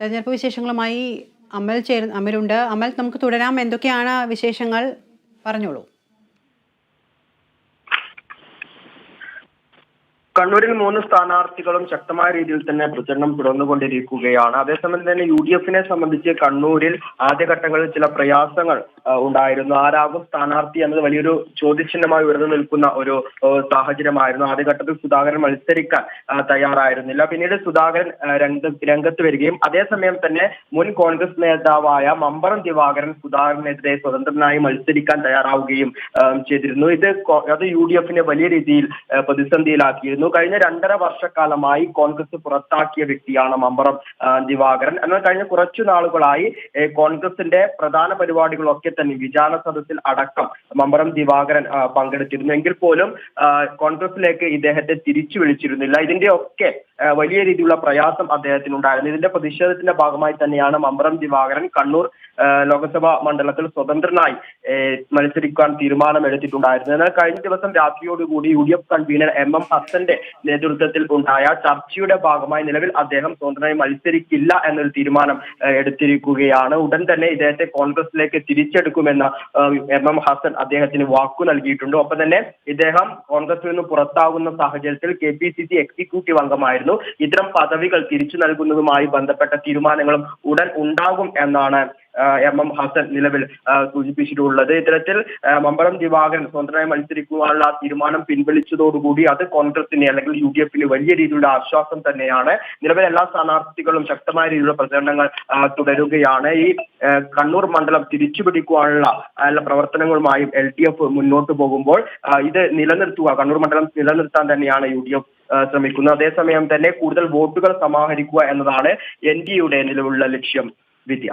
തെരഞ്ഞെടുപ്പ് വിശേഷങ്ങളുമായി അമൽ ചേർ അമലുണ്ട്. അമൽ നമുക്ക് തുടരാം. എന്തൊക്കെയാണ് വിശേഷങ്ങൾ? പറഞ്ഞോളൂ. കണ്ണൂരിൽ മൂന്ന് സ്ഥാനാർത്ഥികളും ശക്തമായ രീതിയിൽ തന്നെ പ്രചരണം തുടർന്നുകൊണ്ടിരിക്കുകയാണ്. അതേസമയം തന്നെ യു ഡി എഫിനെ സംബന്ധിച്ച് കണ്ണൂരിൽ ആദ്യഘട്ടങ്ങളിൽ ചില പ്രയാസങ്ങൾ ഉണ്ടായിരുന്നു. ആരാകും സ്ഥാനാർത്ഥി എന്നത് വലിയൊരു ചോദ്യചിഹ്നമായി ഉയർന്നു നിൽക്കുന്ന ഒരു സാഹചര്യമായിരുന്നു. ആദ്യഘട്ടത്തിൽ സുധാകരൻ മത്സരിക്കാൻ തയ്യാറായിരുന്നില്ല. പിന്നീട് സുധാകരൻ രംഗ രംഗത്ത് വരികയും അതേസമയം തന്നെ മുൻ കോൺഗ്രസ് നേതാവായ മമ്പറം ദിവാകരൻ സുധാകരനെതിരെ സ്വതന്ത്രനായി മത്സരിക്കാൻ തയ്യാറാവുകയും ചെയ്തിരുന്നു. ഇത് അത് യു ഡി എഫിനെ വലിയ രീതിയിൽ പ്രതിസന്ധിയിലാക്കിയിരുന്നു. കഴിഞ്ഞ രണ്ടര വർഷക്കാലമായി കോൺഗ്രസ് പുറത്താക്കിയ വ്യക്തിയാണ് മമ്പറം ദിവാകരൻ. എന്നാൽ കഴിഞ്ഞ കുറച്ചു നാളുകളായി കോൺഗ്രസിന്റെ പ്രധാന പരിപാടികളൊക്കെ തന്നെ വിചാരണ സദസ്സിൽ അടക്കം മമ്പറം ദിവാകരൻ പങ്കെടുത്തിരുന്നു. എങ്കിൽ പോലും കോൺഗ്രസിലേക്ക് ഇദ്ദേഹത്തെ തിരിച്ചു വിളിച്ചിരുന്നില്ല. ഇതിന്റെ ഒക്കെ വലിയ രീതിയിലുള്ള പ്രയാസം അദ്ദേഹത്തിനുണ്ടായിരുന്നു. ഇതിന്റെ പ്രതിഷേധത്തിന്റെ ഭാഗമായി തന്നെയാണ് മമ്പറം ദിവാകരൻ കണ്ണൂർ ലോകസഭാ മണ്ഡലത്തിൽ സ്വതന്ത്രനായി മത്സരിക്കാൻ തീരുമാനമെടുത്തിട്ടുണ്ടായിരുന്നു എന്നാൽ കഴിഞ്ഞ ദിവസം രാത്രിയോടുകൂടി U D F convener M M ഹസന്റെ നേതൃത്വത്തിൽ ഉണ്ടായ ചർച്ചയുടെ ഭാഗമായി നിലവിൽ അദ്ദേഹം സ്വതന്ത്രനായി മത്സരിക്കില്ല എന്നൊരു തീരുമാനം എടുത്തിരിക്കുകയാണ്. ഉടൻ തന്നെ ഇദ്ദേഹത്തെ കോൺഗ്രസിലേക്ക് തിരിച്ചെടുക്കുമെന്ന ആ, എം എം ഹസൻ അദ്ദേഹത്തിന് വാക്കു നൽകിയിട്ടുണ്ട്. ഒപ്പം തന്നെ ഇദ്ദേഹം കോൺഗ്രസിൽ നിന്ന് പുറത്താകുന്ന സാഹചര്യത്തിൽ K P C C executive അംഗമായിരുന്നു. ഇത്തരം പദവികൾ തിരിച്ചു നൽകുന്നതുമായി ബന്ധപ്പെട്ട തീരുമാനങ്ങളും ഉടൻ ഉണ്ടാകും എന്നാണ് എം എം ഹസൻ നിലവിൽ സൂചിപ്പിച്ചിട്ടുള്ളത്. ഇത്തരത്തിൽ ആ, മമ്പറം ദിവാകരൻ സ്വതന്ത്രമായി മത്സരിക്കുവാനുള്ള തീരുമാനം പിൻവലിച്ചതോടുകൂടി അത് കോൺഗ്രസിന് അല്ലെങ്കിൽ യു ഡി എഫിന് വലിയ രീതിയിലുള്ള ആശ്വാസം തന്നെയാണ്. നിലവിൽ എല്ലാ സ്ഥാനാർത്ഥികളും ശക്തമായ രീതിയിലുള്ള പ്രചരണങ്ങൾ തുടരുകയാണ്. ഈ കണ്ണൂർ മണ്ഡലം തിരിച്ചുപിടിക്കുവാനുള്ള പ്രവർത്തനങ്ങളുമായും എൽ ഡി എഫ് മുന്നോട്ട് പോകുമ്പോൾ ഇത് നിലനിർത്തുക കണ്ണൂർ മണ്ഡലം നിലനിർത്താൻ തന്നെയാണ് യു ഡി എഫ് ശ്രമിക്കുന്നത്. അതേസമയം തന്നെ കൂടുതൽ വോട്ടുകൾ സമാഹരിക്കുക എന്നതാണ് എൻ ഡി എയുടെ നിലവിലുള്ള ലക്ഷ്യം വിദ്യ.